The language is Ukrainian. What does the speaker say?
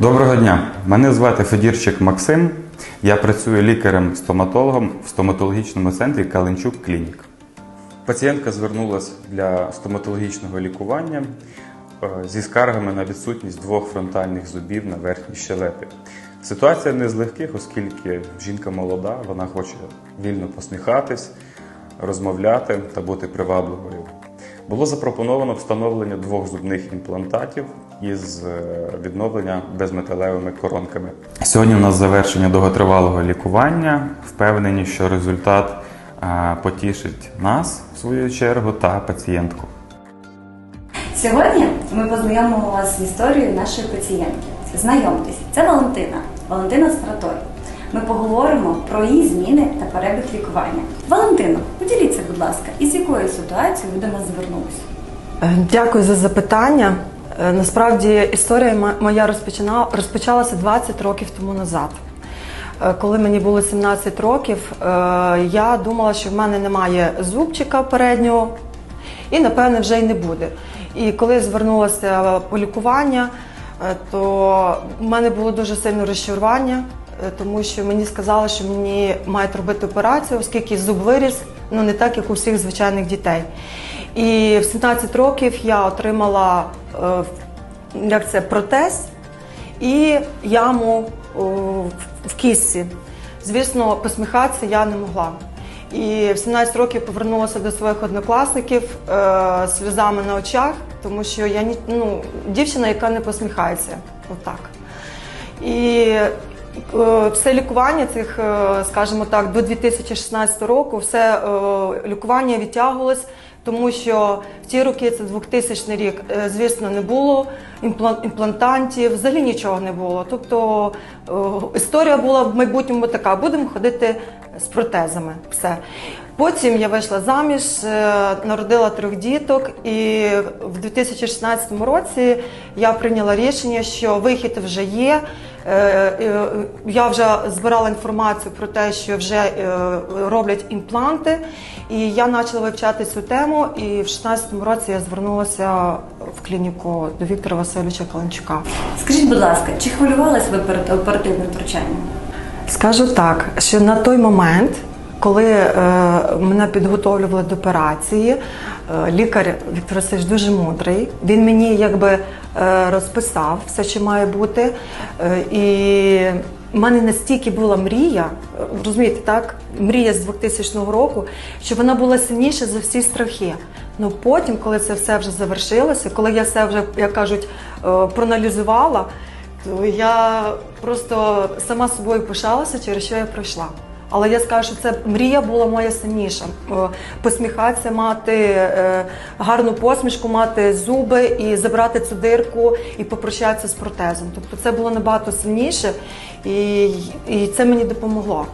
Доброго дня! Мене звати Федірчик Максим. Я працюю лікарем-стоматологом в стоматологічному центрі Каленчук Клінік. Пацієнтка звернулася для стоматологічного лікування е, зі скаргами на відсутність двох фронтальних зубів на верхній щелепі. Ситуація не з легких, оскільки жінка молода, вона хоче вільно посміхатись, розмовляти та бути привабливою. Було запропоновано встановлення двох зубних імплантатів із е, відновлення безметалевими коронками. Сьогодні у нас завершення довготривалого лікування. Впевнені, що результат е, потішить нас в свою чергу та пацієнтку. Сьогодні ми познайомимо вас з історією нашої пацієнтки. Знайомтесь, це Валентина, Валентина Стратой. Ми поговоримо про її зміни та перебіг лікування. Валентино, поділіться, будь ласка, із якою ситуацією ви до нас звернулися? Е, Дякую за запитання. Е, Насправді історія моя розпочалася 20 років тому назад. Е, Коли мені було 17 років, я думала, що в мене немає зубчика переднього і, напевне, вже й не буде. І коли я звернулася по лікування, то в мене було дуже сильне розчарування, тому що мені сказали, що мені мають робити операцію, оскільки зуб виріс, ну не так, як у всіх звичайних дітей. І в 17 років я отримала е, як це, протез і яму в- кістці. Звісно, посміхатися я не могла. І в 17 років повернулася до своїх однокласників е, сльозами на очах, тому що я ну, дівчина, яка не посміхається. Отак. І е, все лікування цих, е, скажімо так, до 2016 року, все е, лікування відтягувалось, тому що в ті роки, це 2000 рік, е, звісно, не було імплантантів, взагалі нічого не було. Тобто історія була в майбутньому така: будемо ходити з протезами. Все. Потім я вийшла заміж, е, народила трьох діток, і в 2016 році я прийняла рішення, що вихід вже є. Е, е, Я вже збирала інформацію про те, що вже роблять імпланти, і я почала вивчати цю тему. І в 2016 році я звернулася в клініку до Віктора Васильовича Каленчука. Скажіть, будь ласка, чи хвилювалися ви перед оперативним втручанням? Скажу так, що на той момент, коли е, мене підготовлювали до операції, е, лікар Віктор Васильович дуже мудрий. Він мені якби е, розписав все, що має бути. Е, і в мене настільки була мрія, розумієте, так, мрія з 2000 року, що вона була сильніша за всі страхи. Ну потім, коли це все вже завершилося, коли я все вже, як кажуть, е, проаналізувала, то я просто сама собою пишалася, через що я пройшла. Але я скажу, що це мрія була моя сильніша. Е, Посміхатися, мати е, гарну посмішку, мати зуби і забрати цю дирку і попрощатися з протезом. Тобто це було набагато сильніше, і, і це мені допомогло.